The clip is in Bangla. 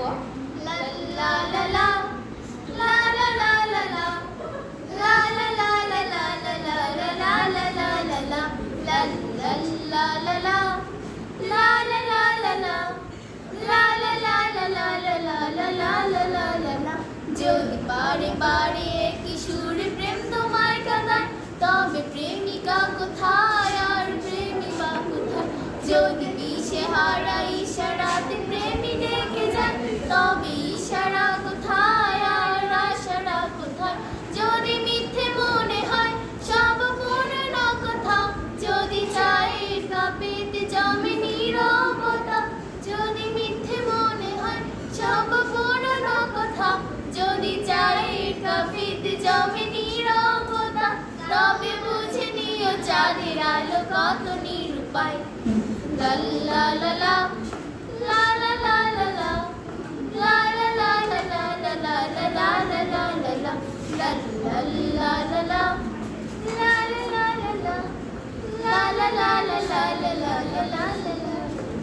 গো লা লা যদি বারে বারে একই প্রেম তোমায় কাঁদায় তবে প্রেমিকা কোথায় আর প্রেমিকা কোথায়? যদি দিশে হারা চাঁদের আলো কত নিরুপায়। লা লা লা